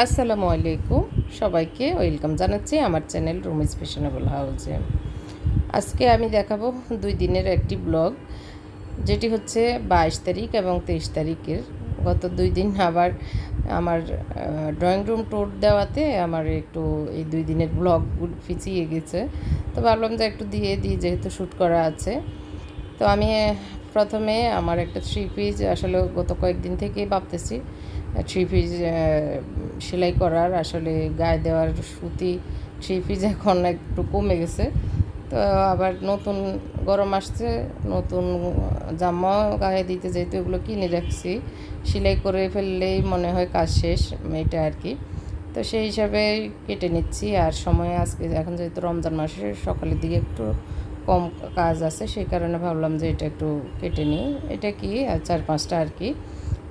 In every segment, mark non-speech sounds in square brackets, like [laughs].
আসসালামু আলাইকুম। সবাইকে ওয়েলকাম জানাচ্ছি আমার চ্যানেল রুমিজ ফ্যাশনেবল হাউসে। আজকে আমি দেখাবো দুই দিনের একটি ব্লগ, যেটি হচ্ছে বাইশ তারিখ এবং তেইশ তারিখের। গত দুই দিন আবার আমার ড্রয়িং রুম ট্যুর দেওয়াতে আমার একটু এই দুই দিনের ব্লগ পিছিয়ে গেছে। তো ভাবলাম যে একটু দিয়ে দিই, যেহেতু শ্যুট করা আছে। তো আমি প্রথমে আমার একটা থ্রি পিস আসলে গত কয়েকদিন থেকেই ভাবতেছি। থ্রি পিস সেলাই করার, আসলে গায়ে দেওয়ার সুতি থ্রি পিস এখন একটু কমে গেছে। তো আবার নতুন গরম আসছে, নতুন জামা গায়ে দিতে যেহেতু এগুলো কিনে রাখছি, সেলাই করে ফেললেই মনে হয় কাজ শেষ, এটা আর কি। তো সেই হিসাবে কেটে নিচ্ছি, আর সময় আজকে, এখন যেহেতু রমজান মাসে সকালের দিকে একটু কম কাজ আছে, সেই কারণে ভাবলাম যে এটা একটু কেটে নিই। এটা কি চার পাঁচটা আর কি।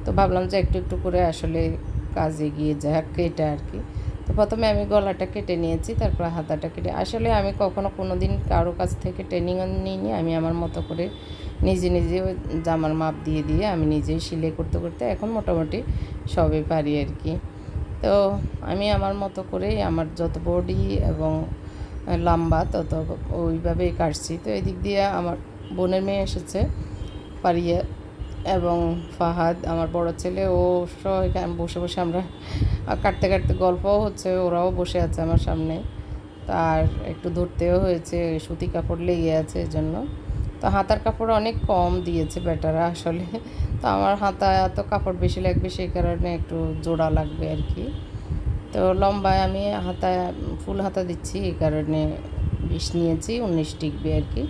তো ভাবলাম যে একটু একটু করে আসলে কাজ এগিয়ে যাক, এটা আর কি। তো প্রথমে আমি গলাটা কেটে নিয়েছি, তারপর হাতাটা কেটে, আসলে আমি কখনো কোনো দিন কারও কাছ থেকে ট্রেনিং নিইনি। আমি আমার মতো করে নিজে নিজে জামার মাপ দিয়ে দিয়ে আমি নিজেই সিলাই করতে করতে এখন মোটামুটি সবই পারি আর কি। তো আমি আমার মতো করেই আমার যত বডি এবং লম্বা তত ওইভাবেই কাটছি। তো এদিক দিয়ে আমার বোনের মেয়ে এসেছে, পারিয়ে এবং ফাহাদ, আমার বড় ছেলে। ও এখানে বসে বসে আমরা কাটতে কাটতে গল্পও হচ্ছে, ওরাও বসে আছে আমার সামনে। তার একটু ধরতেও হয়েছে, সুতি কাপড় লেগে আছে এজন্য। তো হাতার কাপড় অনেক কম দিয়েছে বেটারা আসলে। তো আমার হাতা এত কাপড় বেশি লাগবে, সেই কারণে একটু জোড়া লাগবে আর কি। তো লম্বায় আমি হাতা, ফুল হাতা দিচ্ছি, এই কারণে বিষ নিয়েছি, উনিশ টিকবে আর কি।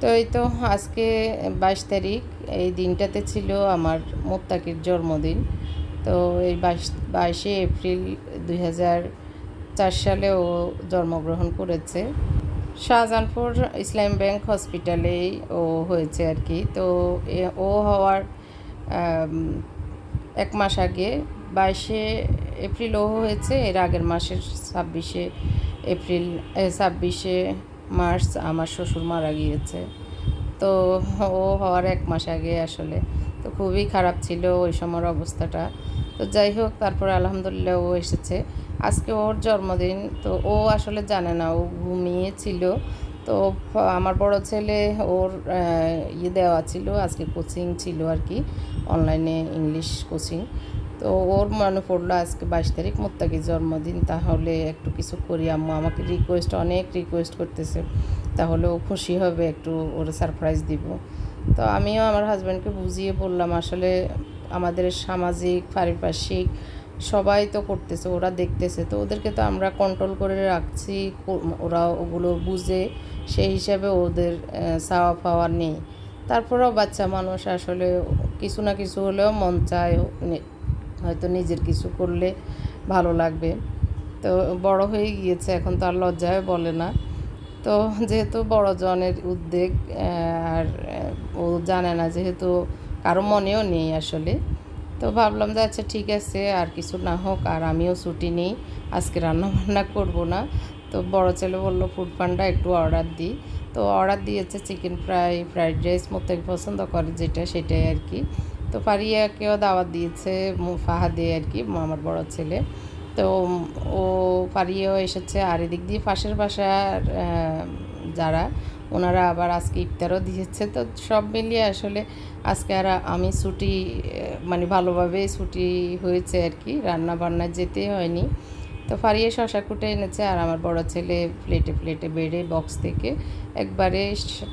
তো এই তো আজকে বাইশ তারিখ, এই দিনটাতে ছিল আমার মোত্তাকির জন্মদিন। তো এই বাইশ, বাইশে এপ্রিল দুই হাজার চার সালে ও জন্মগ্রহণ করেছে। শাহজাহানপুর ইসলাম ব্যাংক হসপিটালেই ও হয়েছে আর কি। তো ও হওয়ার এক মাস আগে বাইশে এপ্রিল ও হয়েছে, এর আগের মাসের ছাব্বিশে এপ্রিল ছাব্বিশে মার্চ আমার শ্বশুর মারা গিয়েছে। তো ও হওয়ার এক মাস আগে আসলে। তো খুবই খারাপ ছিল ওই সময়ের অবস্থাটা। তো যাই হোক, তারপর আলহামদুলিল্লাহ ও এসেছে। আজকে ওর জন্মদিন, তো ও আসলে জানে না, ও ঘুমিয়েছিল। তো আমার বড় ছেলে ওর ইয়ে দেওয়া ছিল, আজকে কোচিং ছিল আর কি, অনলাইনে ইংলিশ কোচিং। তো ওর মনে পড়ল আজকে বাইশ তারিখ, মোত্তাকির জন্মদিন, তাহলে একটু কিছু করি আম্মু। আমাকে রিকোয়েস্ট অনেক রিকোয়েস্ট করতেছে, তাহলে ও খুশি হবে, একটু ওর সারপ্রাইজ দিব। তো আমিও আমার হাজব্যান্ডকে বুঝিয়ে বললাম, আসলে আমাদের সামাজিক, পারিপার্শ্বিক সবাই তো করতেছে, ওরা দেখতেছে। তো ওদেরকে তো আমরা কন্ট্রোল করে রাখছি ওরা ওগুলো বুঝে, সেই হিসাবে ওদের চাওয়া পাওয়া নেই। তারপরেও বাচ্চা মানুষ আসলে কিছু না কিছু হলেও মন চায় হয়তো নিজের কিছু করলে ভালো লাগবে। তো বড় হয়ে গিয়েছে, এখন তো আর লজ্জায় বলে না। তো যেহেতু বড় জনের উদ্বেগ আর ও জানে না যেহেতু কারও মনেও নেই আসলে। তো ভাবলাম যে আচ্ছা ঠিক আছে, আর কিছু না হোক, আর আমিও ছুটি নিই, আজকে রান্না বান্না করব না। তো বড় ছেলে বলল, ফুড পান্ডা একটু অর্ডার দিই তো অর্ডার দিয়েছে, চিকেন ফ্রাই, ফ্রাইড রাইস মতো পছন্দ করে যেটা, সেটাই আর কি। তো পারিয়াকেও দাওয়াত দিয়েছে ফাহাদে আর কি আমার বড় ছেলে। তো ও পারিয়েও এসেছে আর এদিক দিয়ে পাশের বাসার যারা, ওনারা আবার আজকে ইফতারও দিয়েছে। তো সব মিলিয়ে আসলে আজকে আর আমি ছুটি মানে ভালোভাবে ছুটি হয়েছে আর কি রান্না বান্না যেতে হয়নি। তো ফারিয়ে শশা কুটে এনেছে আর আমার বড় ছেলে প্লেটে প্লেটে বেড়ে বক্স থেকে একবারে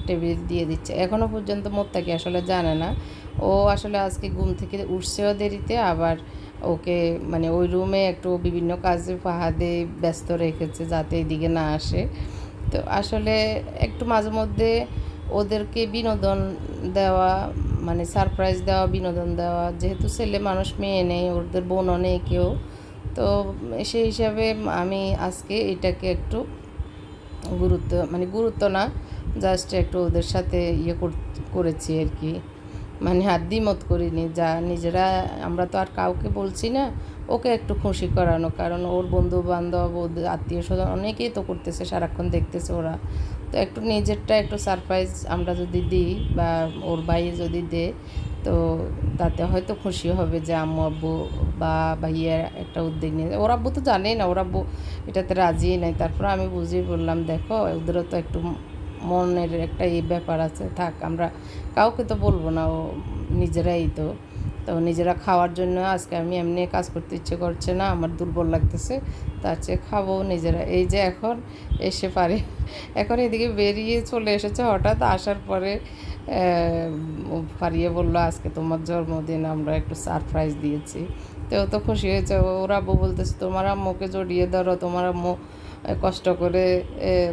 টেবিল দিয়ে দিচ্ছে। এখনও পর্যন্ত মোত্তাকি আসলে জানে না। ও আসলে আজকে ঘুম থেকে উঠছেও দেরিতে, আবার ওকে মানে ওই রুমে একটু বিভিন্ন কাজে ফাহাদে ব্যস্ত রেখেছে যাতে এদিকে না আসে। তো আসলে একটু মাঝে মধ্যে ওদেরকে বিনোদন দেওয়া মানে সারপ্রাইজ দেওয়া, বিনোদন দেওয়া, যেহেতু ছেলে মানুষ, মেয়ে নেই, ওদের বোনও নেই কেউ, তো সেই হিসাবে আমি আজকে এটাকে একটু গুরুত্ব মানে গুরুত্ব না জাস্ট একটু ওদের সাথে ইয়ে করেছি আর কি। মানে হাত মত করিনি, যা নিজেরা, আমরা তো আর কাউকে বলছি না, ওকে একটু খুশি করানো, কারণ ওর বন্ধু বান্ধব আত্মীয় স্বজন অনেকেই তো করতেছে, সারাক্ষণ দেখতেছে ওরা। তো একটু নিজেরটা একটু সারপ্রাইজ আমরা যদি দিই, বা ওর বাইরে যদি দে, তো তাতে হয়তো খুশি হবে যে আম্মু, আব্বু, বা ভাইয়ের একটা উদ্যোগ নিয়ে। ওর আব্বু তো জানেই না, ওর আব্বু এটাতে রাজি নাই। তারপর আমি বুঝিয়ে বললাম, দেখো, ওদেরও তো একটু মনের একটা এই ব্যাপার আছে। থাক, আমরা কাউকে তো বলব না, ও নিজেরাই তো। তো নিজেরা খাওয়ার জন্য আজকে আমি এমনি কাজ করতে ইচ্ছে করছে না, আমার দুর্বল লাগতেছে। তার চেয়ে খাব নিজেরা। এই যে এখন এসে পারে। এখন এদিকে বেরিয়ে চলে এসেছে, হঠাৎ আসার পরে পারিয়ে বলল, আজকে তোমার জন্মদিন, আমরা একটু সারপ্রাইজ দিয়েছি। তো তো খুশি হয়েছে। ওরা আব্বু বলতেছে, তোমার আম্মুকে জড়িয়ে ধরো, তোমার আম্মু কষ্ট করে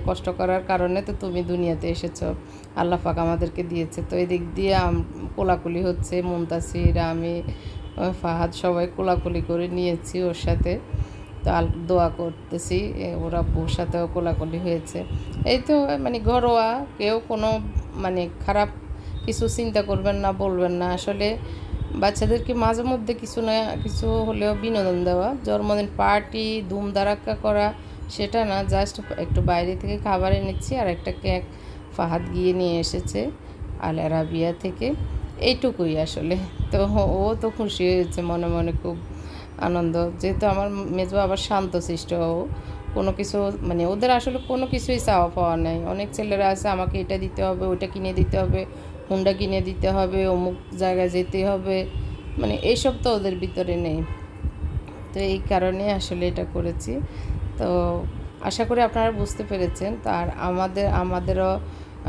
কষ্ট করার কারণে তো তুমি দুনিয়াতে এসেছ। আল্লাহ পাক আমাদেরকে দিয়েছে। তো এই দিক দিয়ে কোলাকুলি হচ্ছে। মুমতাসির আমি ফাহাদ সবাই কোলাকুলি করে নিয়েছি ওর সাথে। তো দোয়া করতেছি ওরা বউর সাথেও কোলাকুলি হয়েছে। এই তো মানে ঘরোয়া, কেউ কোনো মানে খারাপ কিছু চিন্তা করবেন না, বলবেন না। আসলে বাচ্চাদেরকে মাঝে মধ্যে কিছু না, কিছু হলেও বিনোদন দেওয়া। জন্মদিন পার্টি ধুম ধারাক্কা করা সেটা না জাস্ট একটু বাইরে থেকে খাবার এনেছি আর একটা কেক ফাহাদ গিয়ে নিয়ে এসেছে আল আরাবিয়া থেকে। এইটুকুই আসলে। তো ও তো খুশি হয়েছে, মনে মনে খুব আনন্দ। যেহেতু আমার মেজবা আবার শান্ত সৃষ্ট ও। কোনো কিছু মানে ওদের আসলে কোনো কিছুই চাওয়া পাওয়া নেই। অনেক ছেলেরা আছে, আমাকে এটা দিতে হবে, ওইটা কিনে দিতে হবে, হুন্ডা কিনে দিতে হবে, অমুক জায়গায় যেতে হবে। মানে এইসব তো ওদের ভিতরে নেই। তো এই কারণে আসলে এটা করেছি। তো আশা করি আপনারা বুঝতে পেরেছেন। তার আমাদের, আমাদেরও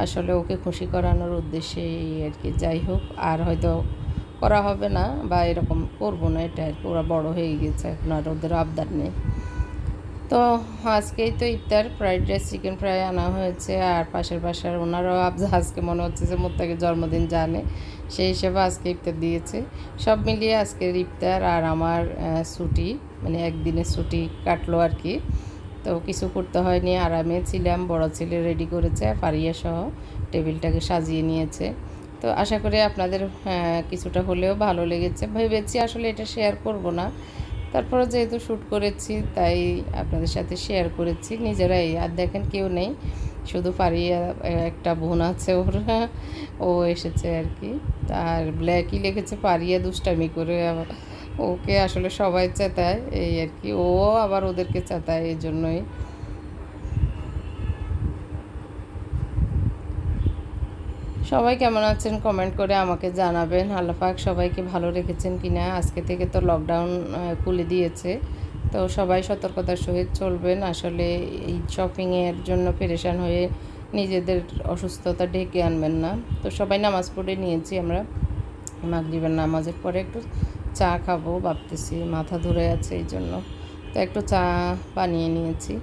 আসলে ওকে খুশি করানোর উদ্দেশ্যে আর কি। যাই হোক, আর হয়তো করা হবে না বা এরকম করব না, এটা আর কি। ওরা বড়ো হয়ে গেছে এখন আর ওদের আবদার নেই। তো আজকেই তো ইফতার, ফ্রাইড রাইস, চিকেন ফ্রাই আনা হয়েছে। আর পাশের পাশের ওনারাও আবজা, আজকে মনে হচ্ছে যে মোত্তাকে জন্মদিন জানে। সেই হিসেবে আজকে ইফতার দিয়েছে। সব মিলিয়ে আজকের ইফতার আর আমার ছুটি মানে একদিনের ছুটি কাটলো আর কি। তো কিছু করতে হয়নি। আরামে ছিলাম, বড় ছেলে রেডি করেছে, ফারিয়া সহ টেবিলটাকে সাজিয়ে নিয়েছে। তো আশা করি আপনাদের কিছুটা হলেও ভালো লেগেছে। ভেবেছি আসলে এটা শেয়ার করব না। তারপরে যেহেতু শ্যুট করেছি, তাই আপনাদের সাথে শেয়ার করেছি। নিজেরাই, আর দেখেন কেউ নেই। শুধু পারিয়া একটা বোন আছে ওর, ও এসেছে আর কি। আর ব্ল্যাকই লেগেছে পারিয়া দুষ্টামি করে ওকে আসলে সবাই চেতায়, এই আর কি। ও আবার ওদেরকে চেতায় এই জন্যই। সবাই কেমন আছেন কমেন্ট করে আমাকে জানাবেন। আল্লাপাক সবাইকে ভালো রেখেছেন কি না আজকে থেকে তো লকডাউন খুলে দিয়েছে। তো সবাই সতর্কতার সহিত চলবেন। আসলে এই শপিংয়ের জন্য পেরেশান হয়ে নিজেদের অসুস্থতা ডেকে আনবেন না। তো সবাই নামাজ পড়ে নিয়েছি আমরা। মাগরিবের নামাজের পরে একটু চা খাব ভাবতেছি, মাথা ধরে আছে এই জন্য। তো একটু চা বানিয়ে নিয়েছি।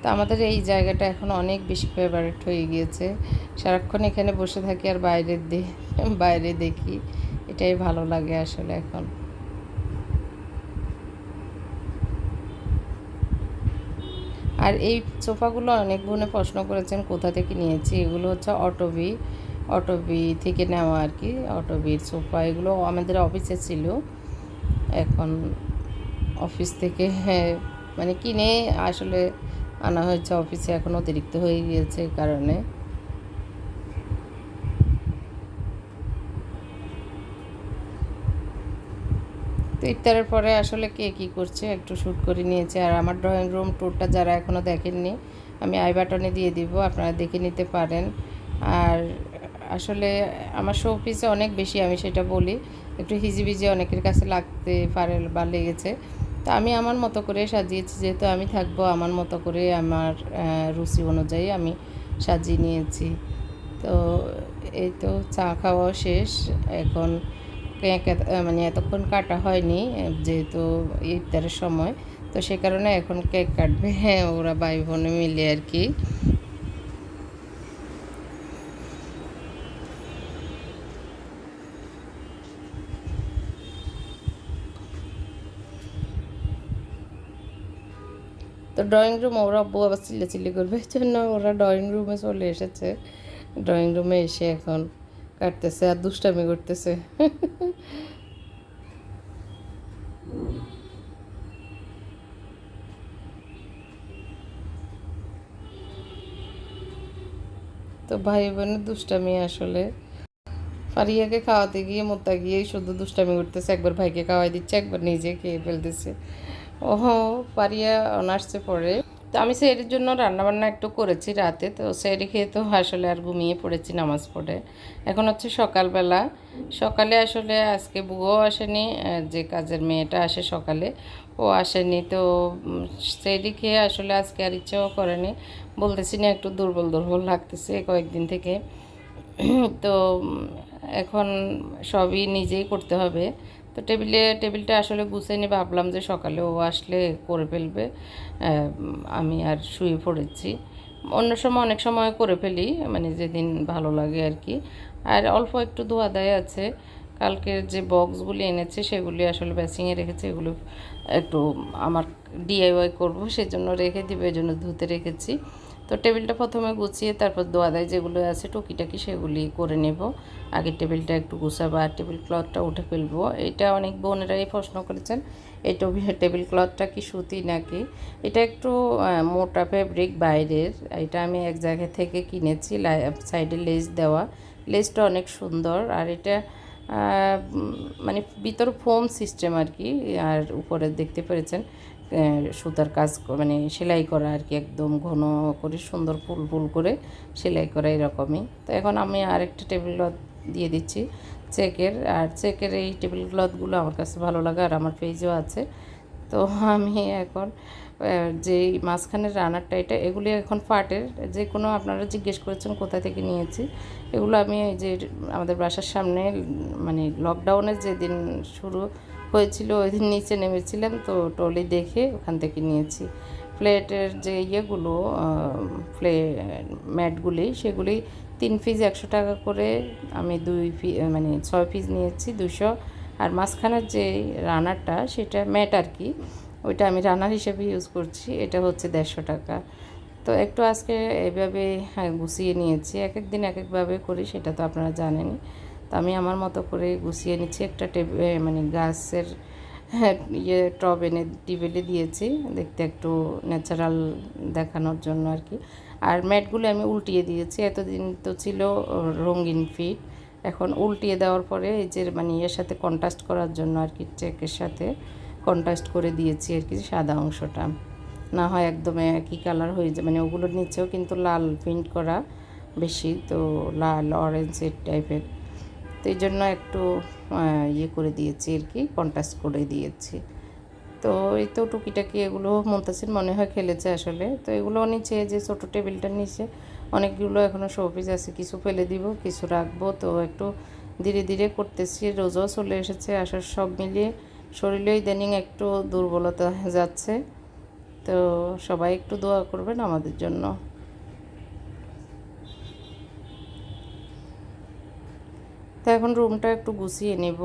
তো আমাদের এই জায়গাটা এখন অনেক বেশি ফেভারিট হয়ে গিয়েছে। সারাক্ষণ এখানে বসে থাকি আর বাইরের বাইরে দেখি। এটাই ভালো লাগে আসলে এখন। আর এই সোফাগুলো অনেক গুণে প্রশ্ন করেছেন, কোথা থেকে নিয়েছি? এগুলো হচ্ছে অটোবি অটোবি থেকে নেওয়া আর কি অটোবির সোফা। এগুলো আমাদের অফিসে ছিল। এখন অফিস থেকে হ্যাঁ মানে কিনে আসলে আনা হয়েছে অফিসে, এখন অতিরিক্ত হয়ে গিয়েছে কারণে। তো ইফতারের পরে আসলে কে কী করছে একটু শ্যুট করে নিয়েছে। আর আমার ড্রয়িং রুম ট্যুরটা যারা এখনও দেখেননি, আমি আই বাটনে দিয়ে দিব, আপনারা দেখে নিতে পারেন। আর আসলে আমার শো পিসে অনেক বেশি আমি সেটা বলি, একটু হিজিবিজি অনেকের কাছে লাগতে পারে বা লেগেছে। তা আমি আমার মতো করে সাজিয়েছি, যেহেতু আমি থাকব আমার মতো করে আমার রুচি অনুযায়ী আমি সাজিয়ে নিয়েছি। তো এই তো চা খাওয়াও শেষ, এখন মানে এতক্ষণ কাটা হয়নি, যেহেতু ইফতারের সময়, তো সে কারণে এখন কেক কাটবে হ্যাঁ ওরা ভাই বোনে মিলে আর কি। তো ড্রয়িং রুম ওরা আব্বু আবার চিল্লি করবে। এই জন্য ওরা ড্রয়িং রুমে চলে এসেছে। ড্রয়িং রুমে এসে এখন কাটতেছে আর দুষ্টামি করতেছে। তো ভাই বোনের দুষ্টামি আসলে। ফারিয়াকে খাওয়াতে গিয়ে মোত্তা গিয়ে শুধু দুষ্টামি করতেছে। একবার ভাইকে খাওয়াই দিচ্ছে, একবার নিজে খেয়ে ফেলতেছে। ওহো, পারিয়া অনার্সে পড়ে। তো আমি সেরির জন্য রান্নাবান্না একটু করেছি রাতে। তো সেরি খেয়ে তো আসলে আর ঘুমিয়ে পড়েছি নামাজ পড়ে। এখন হচ্ছে সকালবেলা। সকালে আসলে আজকে বুয়ো আসেনি যে কাজের মেয়েটা আসে সকালে। ও আসেনি, তো সেরি খেয়ে আসলে আজকে আর ইচ্ছাও করেনি। বলতেছি না, একটু দুর্বল দুর্বল লাগতেছে কয়েকদিন থেকে। [clears throat] তো এখন সবই নিজেই করতে হবে। তো টেবিলে, টেবিলটা আসলে গুছিয়ে নিয়ে ভাবলাম যে সকালে ও আসলে করে ফেলবে। আমি আর শুয়ে পড়েছি। অন্য সময় অনেক সময় করে ফেলি মানে যেদিন ভালো লাগে আর কি। আর অল্প একটু ধোয়া দেয় আছে। কালকের যে বক্সগুলি এনেছে, সেগুলি আসলে ব্যাসিংয়ে রেখেছে। এগুলো একটু আমার ডিআইওয়াই করব, সেজন্য রেখে দিবে এই জন্য ধুতে রেখেছি। তো টেবিলটা প্রথমে গুছিয়ে তারপর দোয়া দেয় যেগুলো আছে টুকিটাকি সেগুলি করে নেব। আগে টেবিলটা একটু গুছাবো আর টেবিল ক্লথটা উঠে ফেলব। এটা অনেক বোনেরাই প্রশ্ন করেছেন, এই টবি- টেবিল ক্লথটা কি সুতি নাকি? এটা একটু মোটা ফেব্রিক বাইরের। এটা আমি এক জায়গা থেকে কিনেছি সাইডে লেস দেওয়া। লেসটা অনেক সুন্দর আর এটা মানে ভিতর ফোম সিস্টেম আর কি, আর উপরে দেখতে পেরেছেন। সুতার কাজ মানে সেলাই করা আর কি একদম ঘন করে সুন্দর ফুল ফুল করে সেলাই করা এরকমই। তো এখন আমি আরেকটা টেবিল ক্লথ দিয়ে দিচ্ছি চেকের। আর চেকের এই টেবিল ক্লথগুলো আমার কাছে ভালো লাগে আর আমার পেজও আছে। তো আমি এখন যে মাঝখানের রানারটা এটা, এগুলি এখন পাটের যে কোনো আপনারা জিজ্ঞেস করেছেন কোথা থেকে নিয়েছি, এগুলো আমি যে আমাদের বাসার সামনে মানে লকডাউনের যেদিন শুরু হয়েছিল ওই দিন নিচে নেমেছিলাম তো টলি দেখে ওখান থেকে নিয়েছি। প্লেটের যে ইয়েগুলো প্লে ম্যাটগুলি সেগুলি তিন পিস একশো টাকা করে আমি দুই পি মানে ছয় পিস নিয়েছি দুশো। আর মাঝখানের যে রানারটা সেটা ম্যাট আর কি ওইটা আমি রানার হিসেবে ইউজ করছি এটা হচ্ছে দেড়শো টাকা। তো একটু আজকে এইভাবে হ্যাঁ, গুছিয়ে নিয়েছি এক এক দিন এক একভাবে করি সেটা তো আপনারা জানেনই। তো আমি আমার মতো করে গুছিয়ে নিচ্ছি। একটা টেবিল মানে গাছের হ্যাঁ, ইয়ে টব এনে টেবিলে দিয়েছি দেখতে একটু ন্যাচারাল দেখানোর জন্য আর কি। আর ম্যাটগুলো আমি উল্টিয়ে দিয়েছি। এতদিন তো ছিল রঙিন ফিট। এখন উল্টিয়ে দেওয়ার পরে এই যে মানে ইয়ের সাথে কন্ট্রাস্ট করার জন্য আর কি চেকের সাথে কন্ট্রাস্ট করে দিয়েছি আর কি সাদা অংশটা। না হয় একদম একই কালার হয়ে যায়। মানে ওগুলোর নিচেও কিন্তু লাল প্রিন্ট করা বেশি। তো লাল অরেঞ্জ টাইপের তো এই জন্য একটু ইয়ে করে দিয়েছি আর কি কন্ট্রাস্ট করে দিয়েছি। তো এই তো টুকিটাকি এগুলো মুন্তাসির মনে হয় খেলেছে আসলে। তো এগুলো নিচে যে ছোটো টেবিলটার নিচে, অনেকগুলো এখনও শোপিস আছে, কিছু ফেলে দিব, কিছু রাখব। তো একটু ধীরে ধীরে করতেছি, রোজও চলে এসেছে, আসার সব মিলিয়ে শরীরে ইদানিং একটু দুর্বলতা যাচ্ছে। তো সবাই একটু দোয়া করবেন আমাদের জন্য। তো এখন রুমটা একটু গুছিয়ে নেব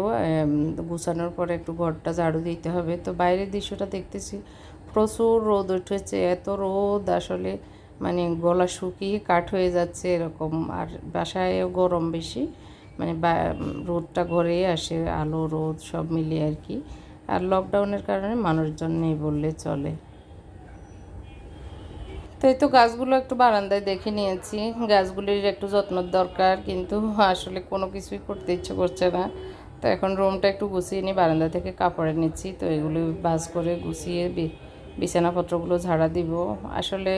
গুছানোর পরে একটু ঘরটা ঝাড়ু দিতে হবে। তো বাইরের দৃশ্যটা দেখতেছি, প্রচুর রোদ উঠেছে, এত রোদ আসলে মানে গলা শুকিয়ে কাঠ হয়ে যাচ্ছে এরকম, আর বাসায়ও গরম বেশি মানে রোদটা ঘরেই আসে, আলো, রোদ সব মিলিয়ে আর কি। আর লকডাউনের কারণে মানুষজন নেই বললে চলে। তো এই তো গাছগুলো একটু বারান্দায় দেখে নিয়েছি। গাছগুলির একটু যত্নের দরকার, কিন্তু আসলে কোনো কিছুই করতে ইচ্ছে করছে না। তো এখন রুমটা একটু গুছিয়ে নিই বারান্দা থেকে কাপড়ে নিচ্ছি। তো এগুলো ভাজ করে গুছিয়ে বিছানাপত্রগুলো ঝাড়া দিব। আসলে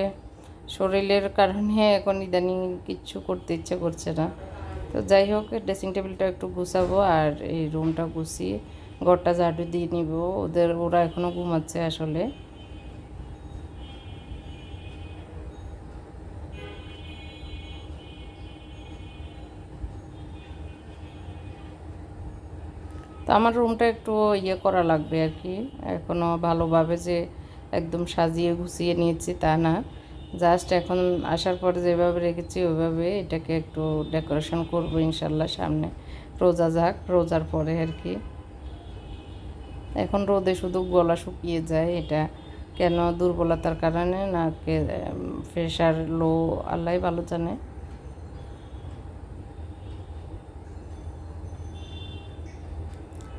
শরীরের কারণে এখন ইদানিং কিচ্ছু করতে ইচ্ছে করছে না। তো যাই হোক ড্রেসিং টেবিলটা একটু গুছাবো আর এই রুমটা গুছিয়ে ঘরটা ঝাড়ু দিয়ে নিব। ওদের, ওরা এখনও ঘুমাচ্ছে আসলে। তো আমার রুমটা একটু ইয়ে করা লাগবে আর কি। এখনও ভালোভাবে যে একদম সাজিয়ে গুছিয়ে নিয়েছি তা না। জাস্ট এখন আসার পরে যেভাবে রেখেছি, ওইভাবে এটাকে একটু ডেকোরেশন করব ইনশাল্লাহ সামনে। রোজা যাক, রোজার পরে আর কি। এখন রোদে শুধু গলা শুকিয়ে যায়, এটা কেন দুর্বলতার কারণে? না কে প্রেশার লো আল্লাহ ভালো জানে।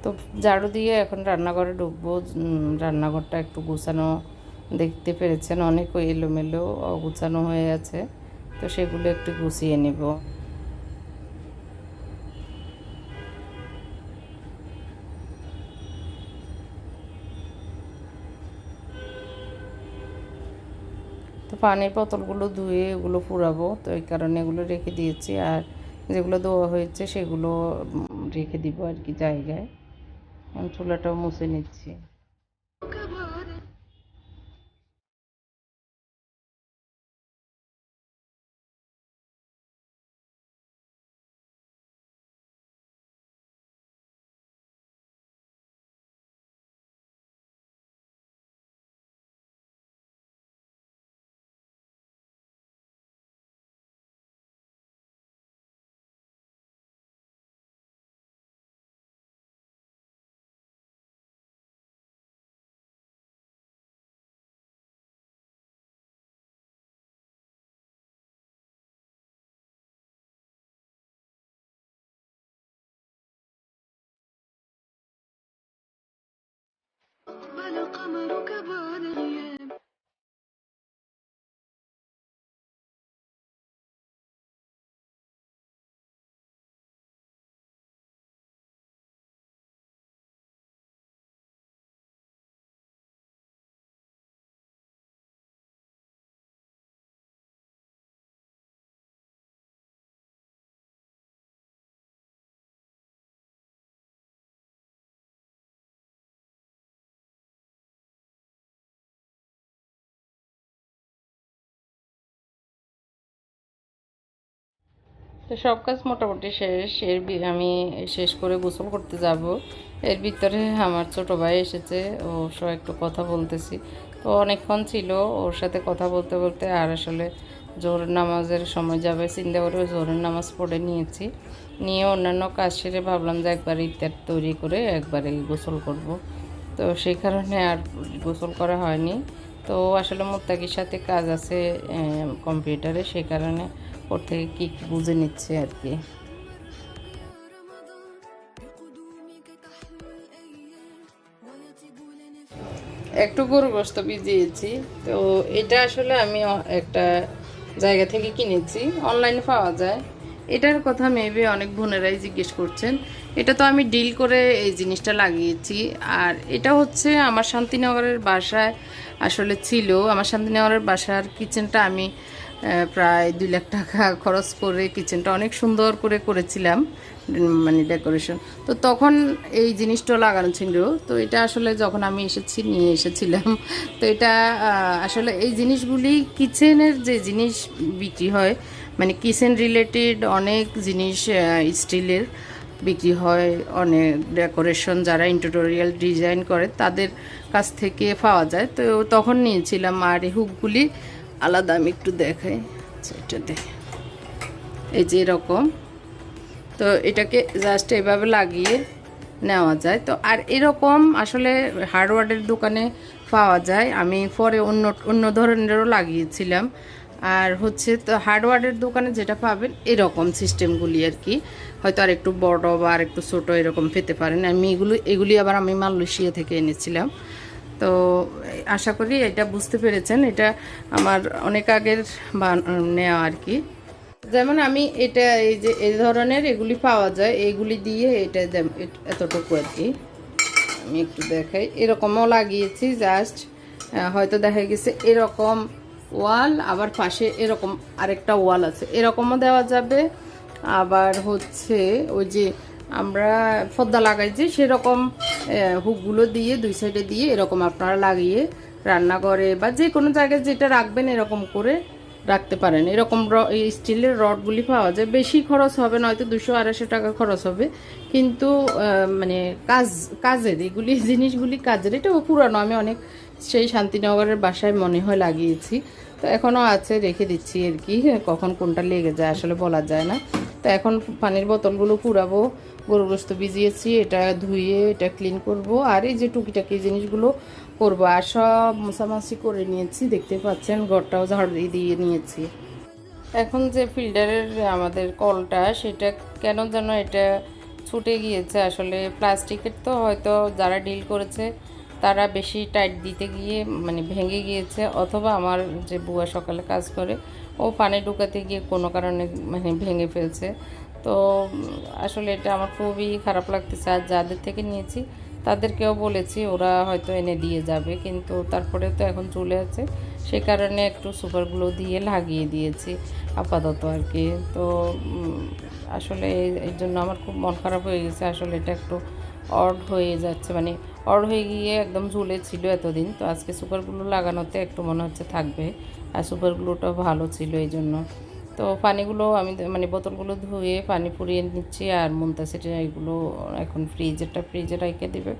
তো ঝাড়ু দিয়ে এখন রান্নাঘরে ঢুকবো। রান্নাঘরটা একটু গুছানো দেখতে পেরেছেন। অনেক এলোমেলো অগুছানো হয়ে আছে, তো সেগুলো একটু গুছিয়ে নেব। তো পানির বোতলগুলো ধুয়ে এগুলো পুরাবো তো এই কারণে এগুলো রেখে দিয়েছি। আর যেগুলো ধোয়া হয়েছে সেগুলো রেখে দিব আর কি জায়গায়। চুলাটাও মুছে নিচ্ছি। أقبل قمرك بعد غياب. তো সব কাজ মোটামুটি শেষ। এর আমি শেষ করে গোসল করতে যাব। এর ভিতরে আমার ছোট ভাই এসেছে ওর সব একটু কথা বলতেছি। তো অনেকক্ষণ ছিল ওর সাথে কথা বলতে বলতে আর আসলে জোহরের নামাজের সময় যাবে চিন্তা করে জোহরের নামাজ পড়ে নিয়েছি। নিয়ে অন্যান্য কাজ সেরে ভাবলাম যে একবার ইত্যাদ তৈরি করে একবারে গোসল করব। তো সেই কারণে আর গোসল করা হয়নি। তো আসলে মোত্তাকির সাথে কাজ আছে কম্পিউটারে। সেই কারণে ওর থেকে কী বুঝে নিচ্ছে আর কি। একটু গরু গোস্ত ভিজিয়েছি, তো এটা আসলে আমি একটা জায়গা থেকে কিনেছি, অনলাইনে পাওয়া যায়। এটার কথা মেবি অনেক বোনেরাই জিজ্ঞেস করছেন। এটা তো আমি ডিল করে এই জিনিসটা লাগিয়েছি, আর এটা হচ্ছে আমার শান্তিনগরের বাসায় আসলে ছিল। আমার শান্তিনগরের বাসার কিচেনটা আমি প্রায় দুই লাখ টাকা খরচ করে কিচেনটা অনেক সুন্দর করে করেছিলাম মানে ডেকোরেশন। তো তখন এই জিনিসটা লাগানো ছিল। তো এটা আসলে যখন আমি এসেছি, নিয়ে এসেছিলাম, তো এটা আসলে এই জিনিসগুলি কিচেনের যে জিনিস বিক্রি হয় মানে কিচেন রিলেটেড অনেক জিনিস স্টিলের বিক্রি হয়, অনেক ডেকোরেশন যারা ইন্টোটোরিয়াল ডিজাইন করে তাদের কাছ থেকে পাওয়া যায়। তো তখন নিয়েছিলাম আর এই হুকগুলি আলাদা আমি একটু দেখাই। আচ্ছা, এটা দেখে। এই যে এরকম। তো এটাকে জাস্ট এভাবে লাগিয়ে নেওয়া যায়। তো আর এরকম আসলে হার্ডওয়ার্ডের দোকানে পাওয়া যায়। আমি পরে অন্য অন্য ধরনেরও লাগিয়েছিলাম। আর হচ্ছে তো হার্ডওয়ারের দোকানে যেটা পাবেন এরকম সিস্টেমগুলি আর কি। হয়তো আর একটু বড় বা আর একটু ছোটো এরকম পেতে পারেন। আমি এগুলো এগুলি আবার আমি মালয়েশিয়া থেকে এনেছিলাম। তো আশা করি এটা বুঝতে পেরেছেন। এটা আমার অনেক আগের নেওয়া আর কি। যেমন আমি এটা এই যে, এই ধরনের এগুলি পাওয়া যায় এইগুলি দিয়ে এটা এতটুকু আর কি। আমি একটু দেখাই। এরকমও লাগিয়েছি জাস্ট হয়তো দেখা গেছে এরকম ওয়াল, আবার পাশে এরকম আরেকটা ওয়াল আছে। এরকমও দেওয়া যাবে। আবার হচ্ছে ওই যে আমরা পর্দা লাগাই যে সেরকম হুকগুলো দিয়ে, দুই সাইডে দিয়ে এরকম আপনারা লাগিয়ে রান্নাঘরে বা যে কোনো জায়গায় যেটা রাখবেন এরকম করে রাখতে পারেন। এরকম স্টিলের রডগুলি পাওয়া যায়। বেশি খরচ হবে না, হয়তো দুশো আড়াইশো টাকা খরচ হবে। কিন্তু মানে কাজ, কাজের, এগুলি, [laughs] জিনিসগুলি কাজের। এটাও পুরানো, আমি অনেক সেই শান্তিনগরের বাসায় মনে হয় লাগিয়েছি। তো এখনও আছে, রেখে দিচ্ছি আর কি। কখন কোনটা লেগে যায়, আসলে বলা যায় না। তো এখন পানির বোতলগুলো পুরাবো। গরু গোস্ত ভিজিয়েছি, এটা ধুয়ে এটা ক্লিন করব। আর এই যে টুকিটাকি জিনিসগুলো করব, আর সব মোছামাছি করে নিয়েছি, দেখতে পাচ্ছেন ঘরটাও ঝাড় দিয়ে নিয়েছি। এখন যে ফিল্টারের আমাদের কলটা, সেটা কেন যেন এটা ছুটে গিয়েছে। আসলে প্লাস্টিকের তো হয়তো যারা ডিল করেছে, তারা বেশি টাইট দিতে গিয়ে মানে ভেঙে গিয়েছে। অথবা আমার যে বুয়া সকালে কাজ করে, ও পানি ঢুকাতে গিয়ে কোনো কারণে মানে ভেঙে ফেলছে। তো আসলে এটা আমার খুবই খারাপ লাগতেছে। আর যাদের থেকে নিয়েছি, তাদেরকেও বলেছি, ওরা হয়তো এনে দিয়ে যাবে। কিন্তু তারপরে তো এখন চলে আছে। সে কারণে একটু সুপারগুলো দিয়ে লাগিয়ে দিয়েছি আপাতত আর কি। তো আসলে এই জন্য আমার খুব মন খারাপ হয়ে গেছে। আসলে এটা একটু অড হয়ে যাচ্ছে। মানে অড হয়ে গিয়ে একদম ঝুলে ছিল এতদিন। তো আজকে সুপারগুলো লাগানোতে একটু মনে হচ্ছে থাকবে। আর সুপারগুলোটাও ভালো ছিল এই জন্য। তো পানিগুলো আমি মানে বোতলগুলো ধুয়ে পানি পুড়িয়ে নিচ্ছি আর মুনতাসিটা এগুলো এখন ফ্রিজেরটা ফ্রিজে রেখে দেবে।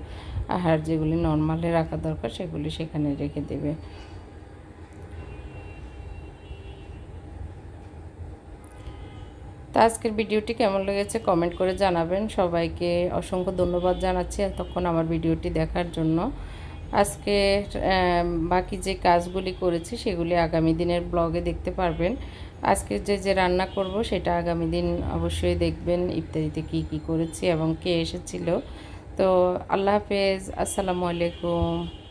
আর যেগুলি নর্মালে রাখা দরকার সেগুলি সেখানে রেখে দেবে। তো আজকের ভিডিওটি কেমন লেগেছে কমেন্ট করে জানাবেন। সবাইকে অসংখ্য ধন্যবাদ জানাচ্ছি এতক্ষণ আমার ভিডিওটি দেখার জন্য। আজকে বাকি যে কাজগুলি করেছি সেগুলি আগামী দিনের ব্লগে দেখতে পারবেন। আজকে যে যে রান্না করব সেটা আগামী দিন অবশ্যই দেখবেন ইফতারিতে কি কি করেছি এবং কে এসেছিল। তো আল্লাহ হাফেজ, আসসালামু আলাইকুম।